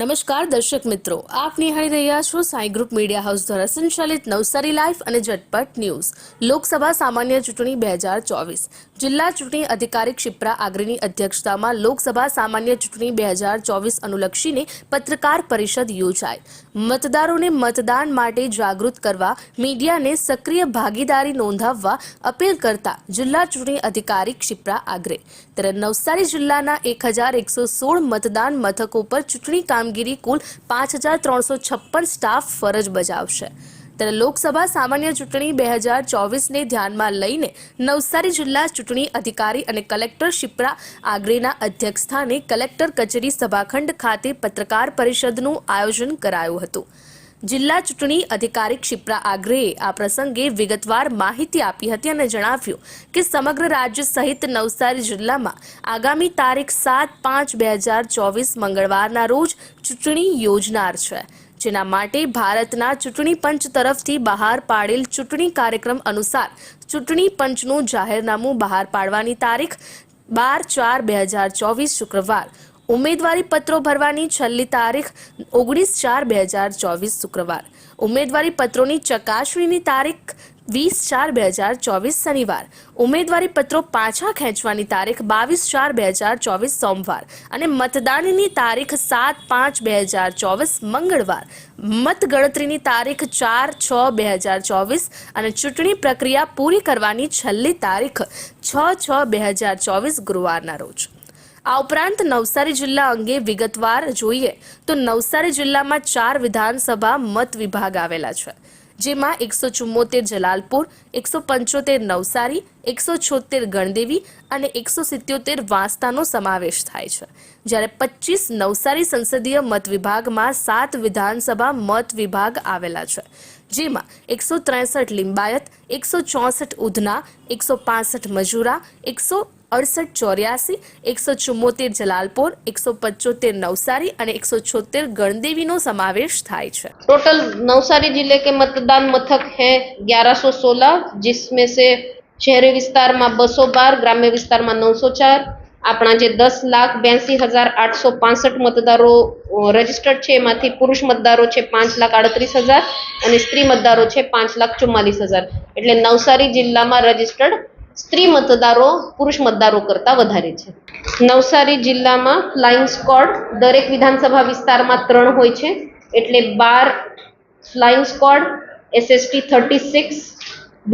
નમસ્કાર દર્શક મિત્રો, આપ નિહાળી રહ્યા છો સાઈ ગ્રુપ મીડિયા હાઉસ દ્વારા સંચાલિત નવસારી લાઈફ અને ઝટપટ ન્યૂઝ. લોકસભા સામાન્ય ચૂંટણી બે હજાર ચોવીસ. જિલ્લા ચૂંટણી અધિકારી ક્ષિપ્રા આગરીની અધ્યક્ષતામાં લોકસભા સામાન્ય ચૂંટણી બે હજાર ચોવીસ અનુલક્ષીને પત્રકાર પરિષદ યોજાઈ. મતદારોને મતદાન માટે જાગૃત કરવા, મીડિયાને સક્રિય ભાગીદારી નોંધાવવા અપીલ કરતા જિલ્લા ચૂંટણી અધિકારી ક્ષિપ્રા આગરે. ત્યારે નવસારી જિલ્લાના એક હજાર એકસો સોળ મતદાન મથકો પર ચૂંટણી કામગીરી કુલ પાંચ સ્ટાફ ફરજ બજાવશે. ત્યારે લોકસભા સામાન્ય ચૂંટણી બે હજાર ચોવીસને ધ્યાનમાં લઈને નવસારી જિલ્લા ચૂંટણી અધિકારી અને કલેક્ટર શિપ્રા આગરેના અધ્યક્ષસ્થાને કલેક્ટર કચેરી સભાખંડ ખાતે પત્રકાર પરિષદનું આયોજન કરાયું હતું. જિલ્લા ચૂંટણી અધિકારી ક્ષિપ્રા આગ્રેએ આ પ્રસંગે વિગતવાર માહિતી આપી હતી અને જણાવ્યું કે સમગ્ર રાજ્ય સહિત નવસારી જિલ્લામાં આગામી તારીખ સાત પાંચ બે હજાર ચોવીસ મંગળવારના રોજ ચૂંટણી યોજનાર છે. જેના માટે ભારતના ચૂંટણી પંચ તરફથી બહાર પાડેલ ચૂંટણી કાર્યક્રમ અનુસાર ચૂંટણી પંચનું જાહેરનામું બહાર પાડવાની તારીખ બાર ચાર બે હજાર ચોવીસ શુક્રવાર ઉમેદવારી પત્રો ભરવાની છેલ્લી તારીખ ઓગણીસ ચાર બે હજાર ચોવીસ શુક્રવાર. ઉમેદવારી પત્રોની ચકાસણીની તારીખ વીસ ચાર બે હજાર ચોવીસ શનિવાર. ઉમેદવારી પત્રો પાછા ખેંચવાની તારીખ બાવીસ ચાર બે હજાર ચોવીસ સોમવાર. અને મતદાનની તારીખ સાત પાંચ બે હજાર ચોવીસ મંગળવાર. મતગણતરીની તારીખ ચાર છ બે હજાર ચોવીસ અને ચૂંટણી પ્રક્રિયા પૂરી કરવાની છેલ્લી તારીખ છ છ બે હજાર ચોવીસ ગુરુવારના રોજ. આ ઉપરાંત નવસારી જિલ્લા અંગે વિગતવાર જોઈએ તો નવસારી જિલ્લામાં ચાર વિધાનસભા મત વિભાગ આવેલા છે, જેમાં એકસો ચુમ્મોતેર જલાલપુર, એકસો પંચોતેર નવસારી, એકસો છોતેર ગણદેવી અને એકસો સિત્યોતેર વાંસદાનો સમાવેશ થાય છે. જ્યારે પચીસ નવસારી સંસદીય મત વિભાગમાં સાત વિધાનસભા મત વિભાગ આવેલા છે, જેમાં એકસો ત્રેસઠ લિંબાયત, એકસો ચોસઠ ઉધના, એકસો પાસઠ મજૂરા, એકસો અડસઠ ચોર્યાસી એકસો ચુમ્મોતેર જલાલપોર એકસો પંચોતેર નવસારી અને એકસો છોતેર ગણદેવીનો સમાવેશ થાય છે टोटल नवसारी जिले के मतदान मथक है 1116 जिसमें से शहरी विस्तार में बसो बार ग्राम्य विस्तार में नौ सौ चार આપણા જે દસ લાખ બ્યાસી હજાર આઠસો પાસઠ મતદારો રજીસ્ટર્ડ છે એમાંથી પુરુષ મતદારો છે પાંચ લાખ આડત્રીસ હજાર અને સ્ત્રી મતદારો છે પાંચ લાખ ચુમ્માલીસ હજાર એટલે નવસારી જિલ્લામાં રજીસ્ટર્ડ સ્ત્રી મતદારો પુરુષ મતદારો કરતાં વધારે છે. નવસારી જિલ્લામાં ફ્લાઇંગ સ્કોડ દરેક વિધાનસભા વિસ્તારમાં ત્રણ હોય છે. એટલે બાર flying squad SST thirty six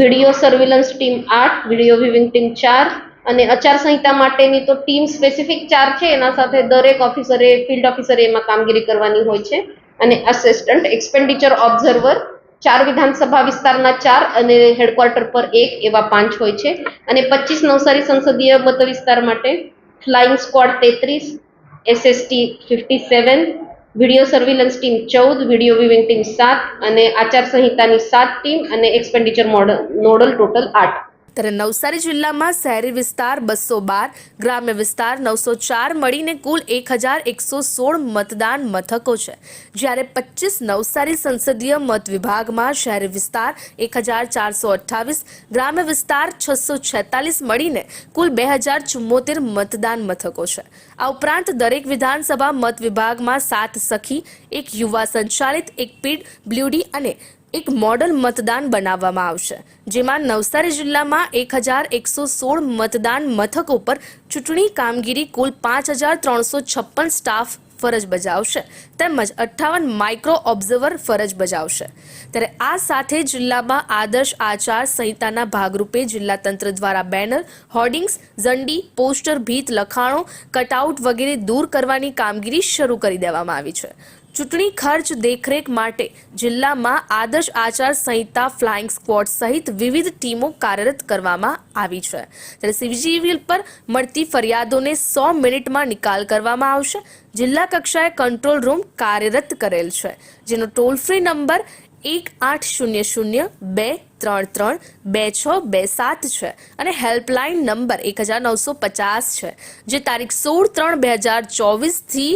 video surveillance team આઠ વીડિયો વિવિંગ ટીમ ચાર અને આચારસંહિતા માટેની તો ટીમ સ્પેસિફિક ચાર છે. એના સાથે દરેક ઓફિસરે ફિલ્ડ ઓફિસરે એમાં કામગીરી કરવાની હોય છે. અને અસિસ્ટન્ટ એક્સપેન્ડિચર ઓબ્ઝર્વર ચાર વિધાનસભા વિસ્તારના ચાર અને હેડક્વાર્ટર પર એક એવા પાંચ હોય છે. અને પચીસ નવસારી સંસદીય મત વિસ્તાર માટે ફ્લાઇંગ સ્ક્વોડ તેત્રીસ SST fifty seven video surveillance team ચૌદ વીડિયો વિવિંગ ટીમ સાત અને આચારસંહિતાની સાત ટીમ અને એક્સપેન્ડિચર મોડલ નોડલ ટોટલ આઠ. ત્યારે નવસારી જિલ્લામાં શહેરી વિસ્તાર બસો બાર, ગ્રામ્ય વિસ્તાર નવસો ચાર મળીને કુલ એક હજાર એકસો સોળ મતદાન મથકો છે. જ્યારે પચીસ નવસારી સંસદીય મત વિભાગમાં શહેરી વિસ્તાર એક હજાર ચારસો અઠ્ઠાવીસ, ગ્રામ્ય વિસ્તાર છસો છેતાલીસ મળીને કુલ બે હજાર ચુમ્મોતેર મતદાન મથકો છે. આ ઉપરાંત દરેક વિધાનસભા મત વિભાગમાં સાત સખી, એક યુવા સંચાલિત, એક પીડ બ્લ્યુડી અને એક મોડલ મતદાન બનાવવામાં આવશે, જેમાં નવસારી જિલ્લામાં એક હજાર એકસો સોળ મતદાન મથકો પર ચૂંટણી કામગીરી કુલ પાંચ હજાર ત્રણસો છપ્પન સ્ટાફ ફરજ બજાવશે, તેમજ અઠ્ઠાવન માઇક્રો ઓબ્ઝર્વર ફરજ બજાવશે. ત્યારે આ સાથે જિલ્લામાં આદર્શ આચાર સંહિતાના ભાગરૂપે જિલ્લા તંત્ર દ્વારા બેનર, હોર્ડિંગ્સ, ઝંડી, પોસ્ટર, ભીત, લખાણો, કટઆઉટ વગેરે દૂર કરવાની કામગીરી શરૂ કરી દેવામાં આવી છે. ચૂંટણી ખર્ચ દેખરેખ માટે જિલ્લામાં આદર્શ આચાર સંહિતા ફ્લાઇંગ સ્ક્વોડ સહિત વિવિધ ટીમો કાર્યરત કરવામાં આવી છે. ત્યારે સીવીજીવીલ પર મળતી ફરિયાદોને સો મિનિટમાં નિકાલ કરવામાં આવશે. જિલ્લા કક્ષાએ કંટ્રોલ રૂમ કાર્યરત કરેલ છે. જેનો ટોલ ફ્રી નંબર એક આઠ શૂન્ય શૂન્ય બે ત્રણ ત્રણ બે છ બે સાત છે અને હેલ્પલાઇન નંબર એક હજાર નવસો પચાસ છે, જે તારીખ સોળ ત્રણ બે હજાર ચોવીસથી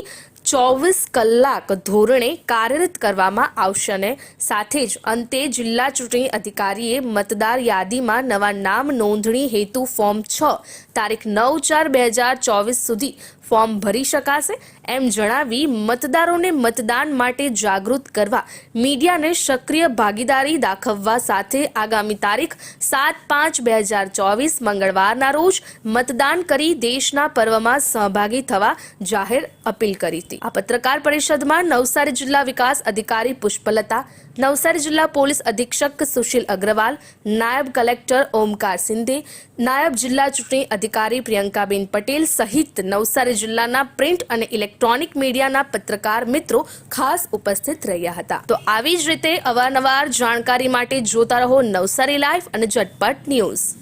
ચોવીસ કલાક ધોરણે કાર્યરત કરવામાં આવશે અને સાથે જ અંતે જિલ્લા ચૂંટણી અધિકારીએ મતદાર યાદીમાં નવા નામ નોંધણી હેતુ ફોર્મ છ તારીખ નવ ચાર બે હજાર ચોવીસ સુધી ફોર્મ ભરી શકાશે એમ જણાવી મતદારોને મતદાન માટે જાગૃત કરવા મીડિયાને સક્રિય ભાગીદારી દાખવવા સાથે આગામી તારીખ સાત પાંચ બે હજાર ચોવીસ મંગળવારના રોજ મતદાન કરી દેશના પર્વમાં સહભાગી થવા જાહેર અપીલ કરી હતી. આ પત્રકાર પરિષદમાં નવસારી જિલ્લા વિકાસ અધિકારી પુષ્પલતા, નવસારી જિલ્લા પોલીસ અધિક્ષક સુશીલ અગ્રવાલ, નાયબ કલેક્ટર ઓમકાર સિંધે, નાયબ જિલ્લા ચૂંટણી અધિકારી પ્રિયંકાબેન પટેલ સહિત નવસારી જિલ્લાના પ્રિન્ટ અને ઇલેક્ટ્રોનિક મીડિયાના પત્રકાર મિત્રો ખાસ ઉપસ્થિત રહ્યા હતા. તો આવી જ રીતે અવારનવાર જાણકારી માટે જોતા રહો નવસારી લાઈવ અને ઝટપટ ન્યૂઝ.